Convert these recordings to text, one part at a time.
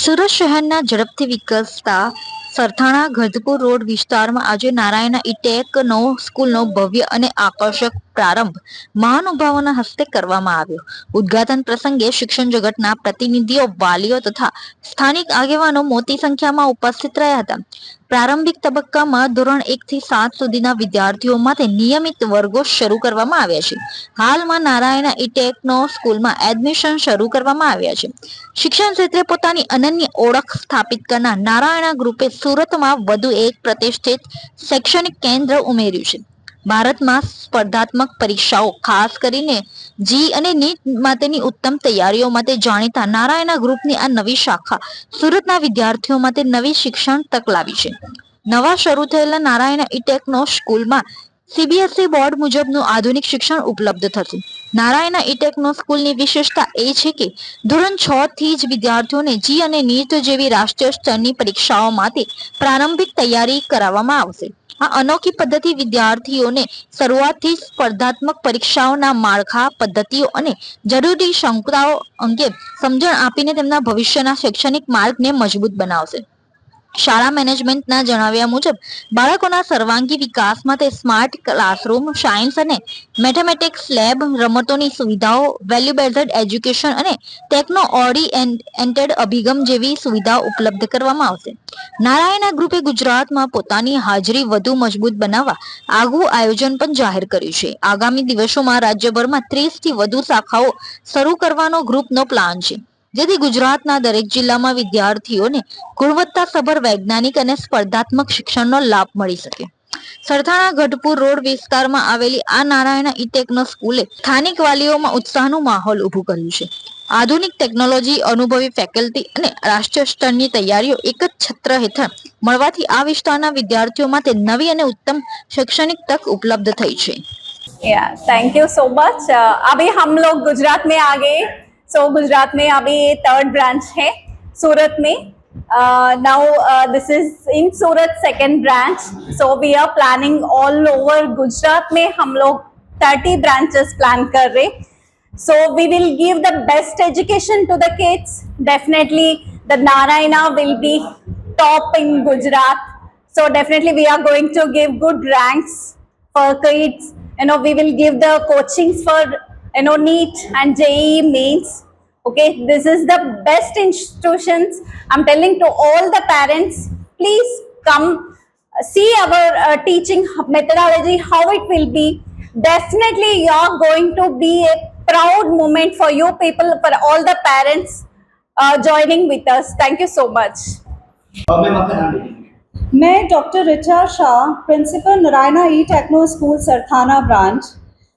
સુરત શહેરના ઝડપથી વિકસતા સરથાણા ગધપુર રોડ વિસ્તારમાં આજે નારાયણ ઇટેક નો સ્કૂલનો ભવ્ય અને આકર્ષક પ્રારંભ મહાનુભાવોના હસ્તે કરવામાં આવ્યો. ઉદ્ઘાટન પ્રસંગે શિક્ષણ જગતના પ્રતિનિધિઓ, વાલીઓ તથા સ્થાનિક આગેવાનો મોટી સંખ્યામાં ઉપસ્થિત રહ્યા હતા. પ્રારંભિક તબક્કામાં ધોરણ એક થી સાત સુધીના વિદ્યાર્થીઓ માટે નિયમિત વર્ગો શરૂ કરવામાં આવ્યા છે. હાલમાં નારાયણ ઇટેકનો સ્કૂલમાં એડમિશન શરૂ કરવામાં આવ્યા છે. શિક્ષણ ક્ષેત્રે પોતાની અનન્ય ઓળખ સ્થાપિત કરનાર નારાયણ ગ્રુપે સુરતમાં વધુ એક પ્રતિષ્ઠિત શૈક્ષણિક કેન્દ્ર ઉમેર્યું છે. ભારતમાં સ્પર્ધાત્મક પરીક્ષાઓ, ખાસ કરીને જી અને નીટ માટેની ઉત્તમ તૈયારીઓ માટે જાણીતા નારાયણ ગ્રુપની આ નવી શાખા સુરતના વિદ્યાર્થીઓ માટે નવી શિક્ષણ તક લાવી છે. નવા શરૂ થયેલા નારાયણ ઇટેકનો સ્કૂલમાં સીબીએસઈ બોર્ડ મુજબનું આધુનિક શિક્ષણ ઉપલબ્ધ થશે. નારાયણ ઇટેકનો સ્કૂલની વિશેષતા એ છે કે ધોરણ છ થી જ વિદ્યાર્થીઓને જી અને નીટ જેવી રાષ્ટ્રીય સ્તરની પરીક્ષાઓ માટે પ્રારંભિક તૈયારી કરાવવામાં આવશે. આ અનોખી પદ્ધતિ વિદ્યાર્થીઓને શરૂઆતથી સ્પર્ધાત્મક પરીક્ષાઓના માળખા, પદ્ધતિઓ અને જરૂરી શંકાઓ અંગે સમજણ આપીને તેમના ભવિષ્યના શૈક્ષણિક માર્ગને મજબૂત બનાવશે. શાળા મેનેજમેન્ટના જણાવ્યા મુજબ, બાળકોના સર્વાંગી વિકાસ માટે સ્માર્ટ ક્લાસરૂમ, સાયન્સ અને મેથેમેટિક્સ લેબ રમતોની સુવિધાઓ વેલ્યુ બેઝડ એજ્યુકેશન અને ટેકનો ઓરિએન્ટેડ અભિગમ જેવી સુવિધાઓ ઉપલબ્ધ કરવામાં આવશે. નારાયણા ગ્રુપે ગુજરાતમાં પોતાની હાજરી વધુ મજબૂત બનાવવા આગવું આયોજન પણ જાહેર કર્યું છે. આગામી દિવસોમાં રાજ્યભરમાં ત્રીસથી વધુ શાખાઓ શરૂ કરવાનો ગ્રુપનો પ્લાન છે. જેથી ગુજરાતના દરેક જિલ્લામાં વિદ્યાર્થીઓને ગુણવત્તાસભર વૈજ્ઞાનિક અને સ્પર્ધાત્મક શિક્ષણનો લાભ મળી શકે સરથાણા ગઢપુર રોડ વિસ્તારમાં આવેલી આ નારાયણ ઇટેકનો સ્કૂલે સ્થાનિક વાલીઓમાં ઉત્સાહનું માહોલ ઊભું કર્યું છે આધુનિક ટેકનોલોજી અનુભવી ફેકલ્ટી અને રાષ્ટ્રીય સ્તરની તૈયારીઓ એક જ છત્ર હેઠળ મળવાથી આ વિસ્તારના વિદ્યાર્થીઓ માટે નવી અને ઉત્તમ શૈક્ષણિક તક ઉપલબ્ધ થઈ છે या थैंक यू सो मच अभी हम लोग गुजरात में आ गए सो गुजरात में अभी थर्ड ब्रांच है सूरत में now this is in Surat second branch so we are planning all over Gujarat में हम लोग थर्टी ब्रांचेस प्लान कर रहे so we will give the best education to the kids definitely the narayana will be top in gujarat so definitely we are going to give good ranks for kids you know we will give the coachings for you know neat and JEE mains okay this is the best institutions i'm telling to all the parents please come uh, see our uh, teaching methodology how it will be definitely you are going to be a proud moment for you people for all the parents uh, joining with us thank you so much और ma'am आपका नाम लीजिए मैं doctor Richa Shah principal Narayana E techno school Sarthana branch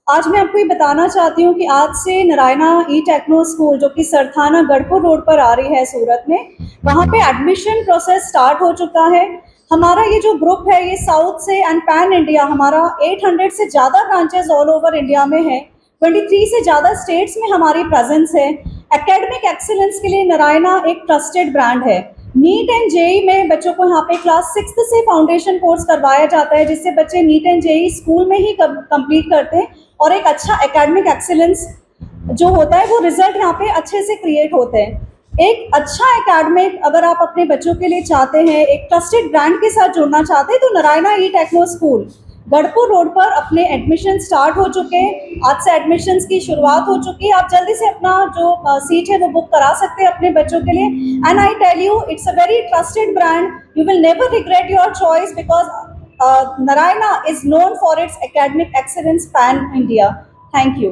आज मैं आपको ये बताना चाहती हूँ कि आज से नारायणा ई टेक्नो स्कूल जो कि सरथाना गढ़पुर रोड पर आ रही है सूरत में, वहाँ पे एडमिशन प्रोसेस स्टार्ट हो चुका है। हमारा ये जो ग्रुप है, ये साउथ से एंड पैन इंडिया हमारा 800 से ज़्यादा ब्रांचेस ऑल ओवर इंडिया में है। 23 से ज़्यादा स्टेट्स में हमारी प्रेजेंस है। एकेडमिक एक्सीलेंस के लिए नारायणा एक ट्रस्टेड ब्रांड है। नीट एंड जेई में बच्चों को यहाँ पे क्लास सिक्स से फाउंडेशन कोर्स करवाया जाता है, जिससे बच्चे नीट एंड जेई स्कूल में ही कंप्लीट करते हैं और एक अच्छा एकेडमिक एक्सीलेंस जो होता है, वो रिज़ल्ट यहाँ पे अच्छे से क्रिएट होते हैं। एक अच्छा एकेडमिक अगर आप अपने बच्चों के लिए चाहते हैं, एक ट्रस्टेड ब्रांड के साथ जुड़ना चाहते हैं तो Narayana E techno school Gadhpur road पर अपने एडमिशन स्टार्ट हो चुके हैं। आज से एडमिशन्स की शुरुआत हो चुकी है। आप जल्दी से अपना जो सीट है वो बुक करा सकते हैं अपने बच्चों के लिए। And I tell you it's a very trusted brand you will never regret your choice because Narayana is known for its academic excellence pan India thank you.